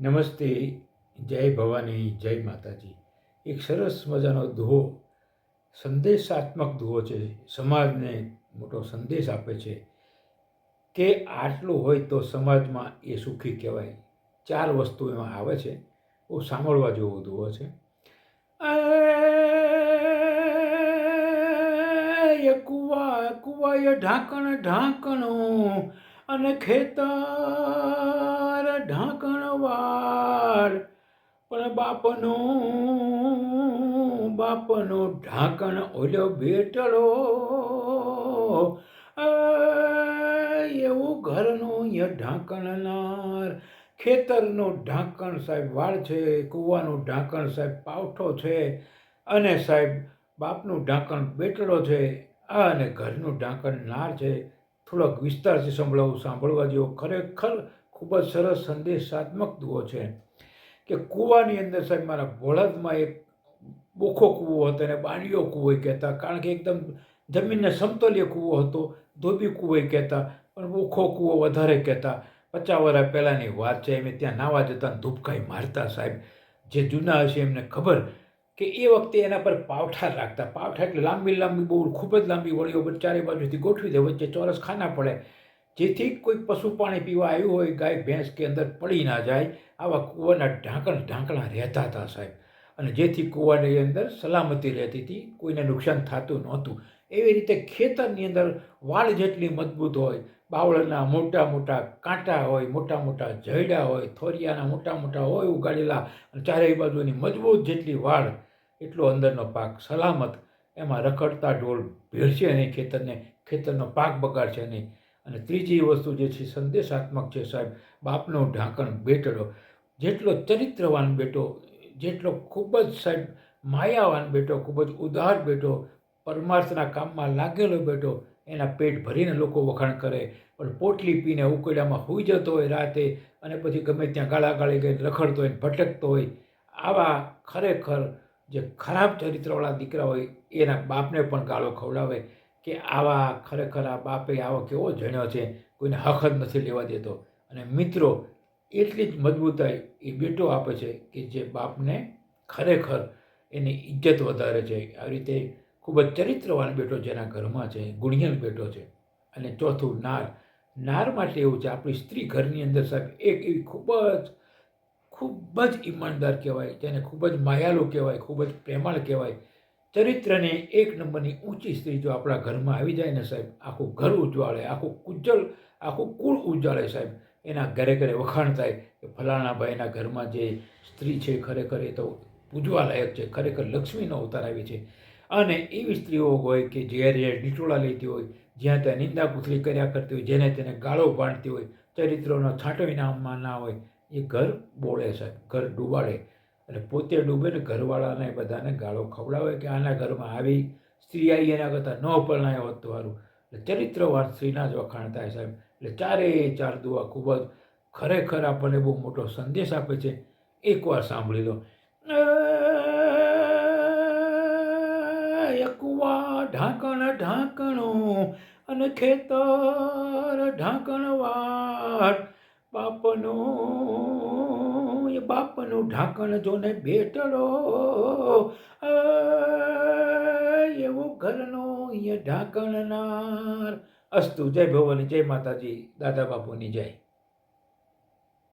નમસ્તે, જય ભવાની, જય માતાજી. એક સરસ મજાનો દુહો, સંદેશાત્મક દુહો છે, સમાજને મોટો સંદેશ આપે છે કે આટલું હોય તો સમાજમાં એ સુખી કહેવાય. ચાર વસ્તુ એમાં આવે છે, બહુ સાંભળવા જેવો દુહો છે. કુવા કુવાય ઢાંકણ ઢાંકણું અને ખેતર ઢાંકણ વાર પણ બાપનો, બાપનું ઢાંકણ ઓલો બેટળો. એવું ઘરનું ય ઢાંકણનાર ખેતરનું ઢાંકણ સાહેબ વાળ છે, કૂવાનું ઢાંકણ સાહેબ પાવઠો છે. અને સાહેબ બાપનું ઢાંકણ બેટડો છે. અને ઘરનું ઢાંકણ નાર છે. થોડોક વિસ્તારથી સંભળાવું, સાંભળવા જેવો ખરેખર ખૂબ જ સરસ સંદેશાત્મક દુઓ છે કે કૂવાની અંદર સાહેબ મારા ભોળદમાં એક બોખો કૂવો હતો અને બાંડિયો કૂવો કહેતા, કારણ કે એકદમ જમીનને સમતોલ્ય કૂવો હતો, ધોબી કૂવો કહેતા, પણ બોખો કૂવો વધારે કહેતા. પચાસ વર્ષ પહેલાંની વાત છે એમ ત્યાં નાવા જતા ધૂપકાઈ મારતા સાહેબ. જે જૂના હશે એમને ખબર કે એ વખતે એના પર પાવઠા રાખતા. પાવઠા એટલે લાંબી લાંબી બહુ ખૂબ જ લાંબી વળીઓ ચારે બાજુથી ગોઠવી દે, વચ્ચે ચોરસ ખાના પડે. જેથી કોઈ પશુ પાણી પીવા આવ્યું હોય, ગાય, ભેંસ કે અંદર પડી ના જાય, આવા કૂવાના ઢાંકણ ઢાંકણા રહેતા હતા સાહેબ. અને જેથી કૂવાની અંદર સલામતી રહેતી હતી, કોઈને નુકસાન થતું નહોતું. એવી રીતે ખેતરની અંદર વાળ જેટલી મજબૂત હોય, બાવળના મોટા મોટા કાંટા હોય, મોટા મોટા જયડા હોય, થોરિયાના મોટા મોટા હોય ઉગાડેલા, અને ચારેય બાજુની મજબૂત જેટલી વાળ, એટલો અંદરનો પાક સલામત, એમાં રખડતા ઢોલ ભેળશે નહીં ખેતરને, ખેતરનો પાક બગાડશે નહીં. અને ત્રીજી વસ્તુ જે છે, સંદેશાત્મક છે સાહેબ, બાપનો ઢાંકણ બેટડો. જેટલો ચરિત્રવાન બેટો, જેટલો ખૂબ જ સાહેબ માયાવાન બેટો, ખૂબ જ ઉદાર બેટો, પરમાર્થના કામમાં લાગેલો બેટો, એના પેટ ભરીને લોકો વખાણ કરે. પણ પોટલી પીને ઉકળ્યામાં હોઈ જતો હોય રાતે અને પછી ગમે ત્યાં ગાળાગાળી ગઈ રખડતો હોય ભટકતો હોય, આવા ખરેખર જે ખરાબ ચરિત્રવાળા દીકરા હોય, એના બાપને પણ ગાળો ખવડાવે. કે આવા ખરેખર આ બાપે આવો કેવો જણ્યો છે, કોઈને હક જ નથી લેવા દેતો. અને મિત્રો, એટલી જ મજબૂતાઈ એ બેટો આપે છે કે જે બાપને ખરેખર એની ઇજ્જત વધારે છે. આવી રીતે ખૂબ જ ચરિત્રવાન બેટો જેના ઘરમાં છે ગુણિયલ બેટો છે. અને ચોથું, નાર. નાર માટે એવું છે, આપણી સ્ત્રી ઘરની અંદર સાહેબ, એક એવી ખૂબ જ ખૂબ જ ઈમાનદાર કહેવાય, જેને ખૂબ જ માયાલું કહેવાય, ખૂબ જ પ્રેમાળ કહેવાય. ચરિત્રને એક નંબરની ઊંચી સ્ત્રી જો આપણા ઘરમાં આવી જાય ને સાહેબ, આખું ઘર ઉજવાળે, આખું ઉજ્જળ આખું કુળ ઉજવાળે સાહેબ, એના ઘરે ઘરે વખાણ થાય કે ફલાણા ભાઈના ઘરમાં જે સ્ત્રી છે ખરેખર એ તો પૂજવા લાયક છે, ખરેખર લક્ષ્મીનો અવતાર આવી છે. અને એવી સ્ત્રીઓ હોય કે જ્યારે જ્યારે નીટોળા લેતી હોય, જ્યાં ત્યાં નિંદા કુથલી કર્યા કરતી હોય, જેને તેને ગાળો બાંધતી હોય, ચરિત્રોનો છાંટો નામમાં ના હોય, એ ઘર બોળે સાહેબ, ઘર ડૂબાડે. અને પોતે ડૂબે ને ઘરવાળાને બધાને ગાળો ખવડાવે કે આના ઘરમાં આવી સ્ત્રી આવી એના કરતાં ન પરણાય હોત તો સારું. એટલે ચરિત્રવાન સ્ત્રીના જ વખાણ થાય સાહેબ. એટલે ચારે ચાર દુઆ ખૂબ જ ખરેખર આપણને બહુ મોટો સંદેશ આપે છે. એકવાર સાંભળી લો. એકવા ઢાંકણ ઢાંકણું અને ખેતર ઢાંકણ વાટ બાપનું એ બાપનું ઢાંકણ જોને બેટડો એવું ઘરનું ઢાંકણ ઢાંકણનાર. અસ્તુ, જય ભવાની, જય માતાજી, દાદા બાપુની જય.